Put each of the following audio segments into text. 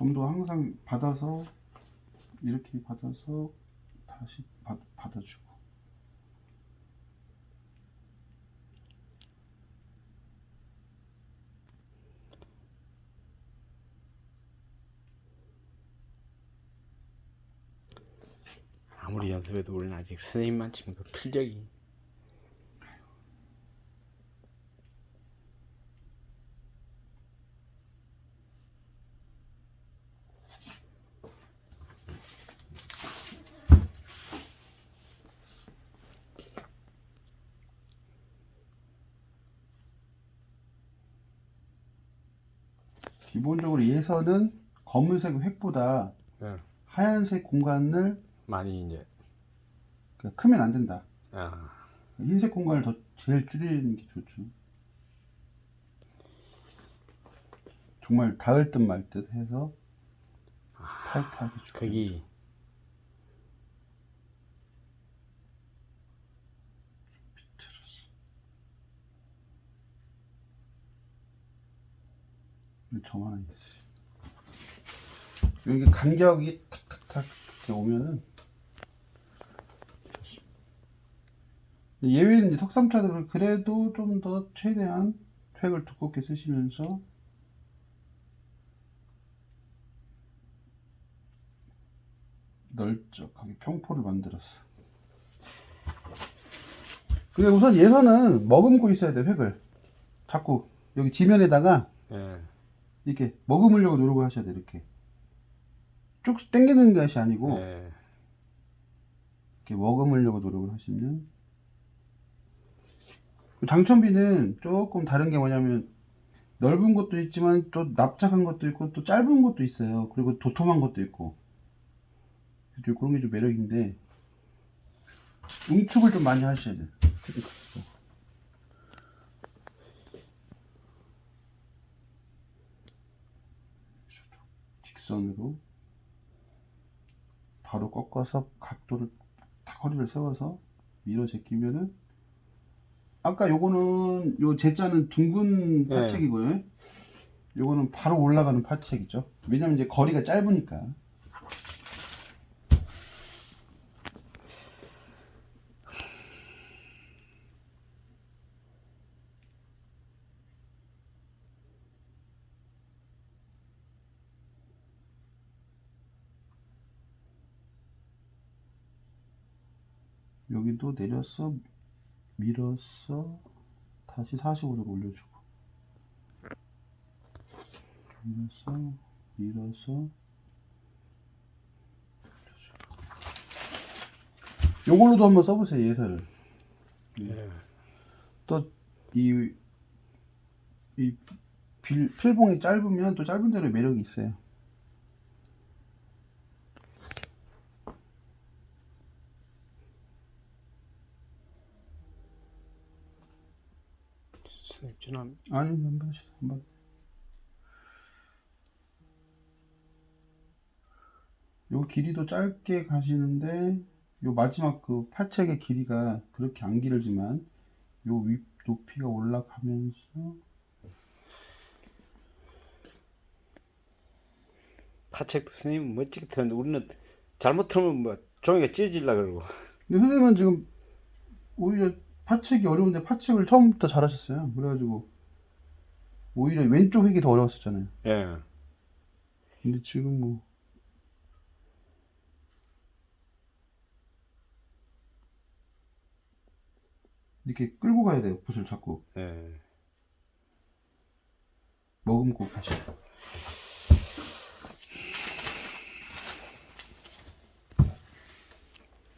점도 항상 받아서 이렇게 받아서 다시 받, 받아주고. 아무리 연습해도 우리는 아직 선생님만큼 그 필력이 기본적으로 예선은 검은색 획보다 예, 하얀색 공간을 많이 이제 그냥 크면 안 된다. 아, 흰색 공간을 더 제일 줄이는 게 좋죠. 정말 닿을 듯 말 듯 해서 타이트하게 줘. 거기 점 하나 있어. 여기 간격이 탁탁탁 이렇게 오면은. 예외는 이제 석삼차들은 그래도 좀 더 최대한 획을 두껍게 쓰시면서 널쩍하게 평포를 만들었어. 근데 우선 예선은 머금고 있어야 돼 획을. 자꾸 여기 지면에다가 예, 이렇게 머금으려고 노력을 하셔야 돼 이렇게. 쭉 당기는 것이 아니고 예, 이렇게 머금으려고 노력을 하시면 장천비는 조금 다른 게 뭐냐면 넓은 것도 있지만 또 납작한 것도 있고 또 짧은 것도 있어요. 그리고 도톰한 것도 있고. 그런 게 좀 매력인데 응축을 좀 많이 하셔야 돼요 테크닉적으로. 직선으로 바로 꺾어서 각도를 탁 허리를 세워서 밀어 제끼면은 아까 요거는 요 제자는 둥근 네. 파책이고요. 요거는 바로 올라가는 파책이죠. 왜냐면 이제 거리가 짧으니까. 여기도 내려서 밀어서 다시 45도로 올려주고. 밀어서 밀어서. 요걸로도 한번 써보세요 예사를. 예. 또이 이 빌, 필봉이 짧으면 또 짧은 대로 매력이 있어요 선생님 저는 아니 한 번씩 한 번. 요 길이도 짧게 가시는데 요 마지막 그 파책의 길이가 그렇게 안 길지만 요 윗 높이가 올라가면서 파책도 선생님 멋지게 틀었는데 우리는 잘못 틀면 뭐 종이가 찢어질라 그러고 근데 선생님은 지금 오히려 파책이 어려운데 파책을 처음부터 잘하셨어요. 그래가지고 오히려 왼쪽 획이 더 어려웠었잖아요. 예, 근데 지금 뭐 이렇게 끌고 가야 돼요. 붓을 자꾸 예. 머금고 가셔.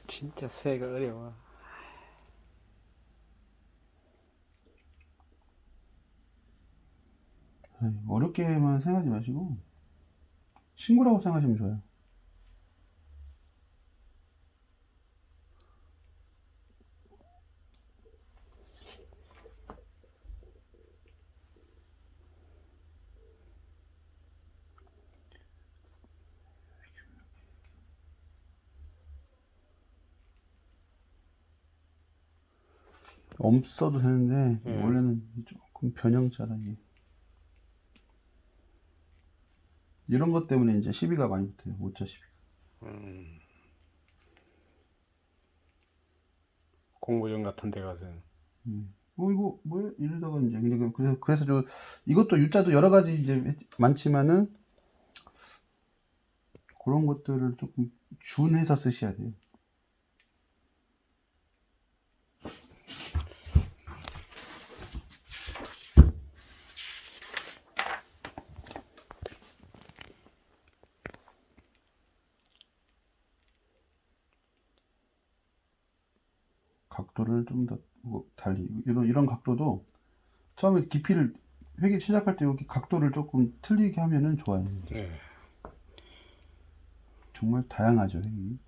진짜 새가 어려워 아이, 어렵게만 생각하지 마시고 친구라고 생각하시면 좋아요. 없어도 되는데 예. 원래는 조금 변형자라 이게 이런 것 때문에 이제 시비가 많이 붙어요. 오차 시비. 음. 공모전 같은 데 가서는 어 이거 뭐야 이러다가 이제 그냥 그래서 그래서 저 이것도 유자도 여러 가지 이제 많지만은 그런 것들을 조금 준해서 쓰셔야 돼요. 각도를 좀 더 달리 이런 이런 각도도 처음에 깊이를 회계 시작할 때 여기 각도를 조금 틀리게 하면은 좋아요. 네. 정말 다양하죠. 획이.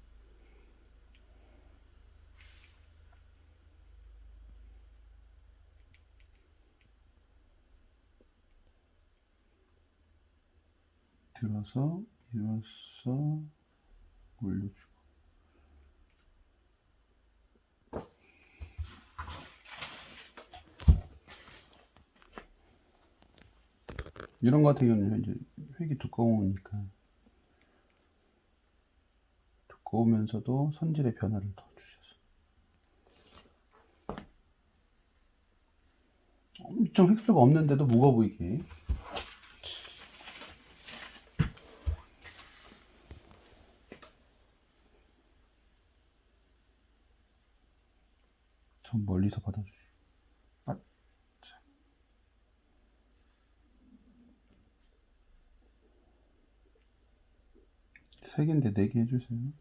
들어서 일어서 올려주고 이런 거 같은 경우는 이제 획이 두꺼우니까 두꺼우면서도 선질의 변화를 더 주셔서. 엄청 획수가 없는데도 무거워 보이게. 좀 멀리서 받아주시 아, 세 개인데 네 개 해주세요.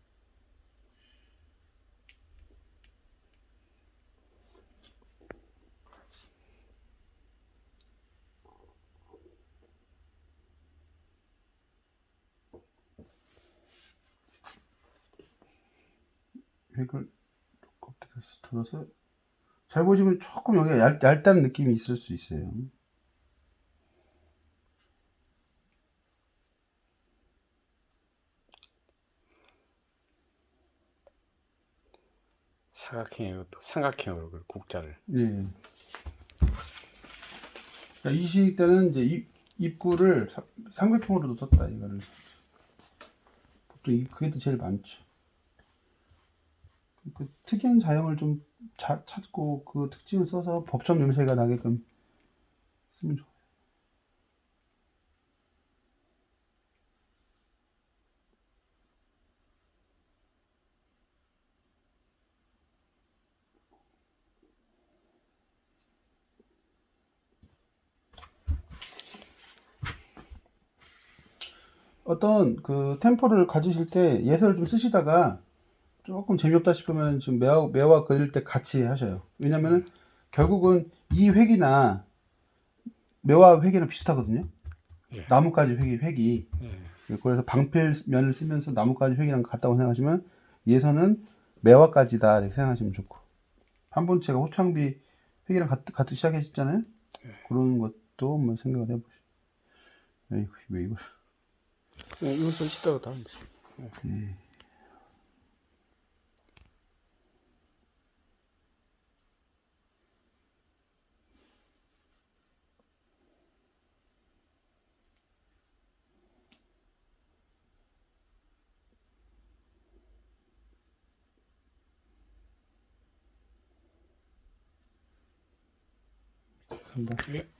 획을 두껍게 들어서 잘 보시면 조금 여기가 얇, 얇다는 느낌이 있을 수 있어요. 사각형이고 또 삼각형으로 그 국자를 예. 자, 이 시기 때는 이제 입, 입구를 사- 삼각형으로도 썼다 이거를. 보통 이 그게 더 제일 많죠. 그 특이한 자형을 좀 자- 찾고 그 특징을 써서 법적 명세가 나게끔 쓰면 좋아 어떤 그 템포를 가지실 때 예설을 좀 쓰시다가 조금 재미없다 싶으면 지금 매화, 매화 그릴 때 같이 하셔요. 왜냐면은 결국은 이 획이나 매화 획이랑 비슷하거든요. 예. 나뭇가지 획이, 획이. 예. 그래서 방패면을 쓰면서 나뭇가지 획이랑 같다고 생각하시면 예선은 매화까지다 이렇게 생각하시면 좋고 한 번 제가 호창비 획이랑 같이, 같이 시작했잖아요. 그런 것도 한번 생각을 해보시죠. 에이, 왜 이걸. 어, 이것을 씻다가 다른 감사합니다. 예.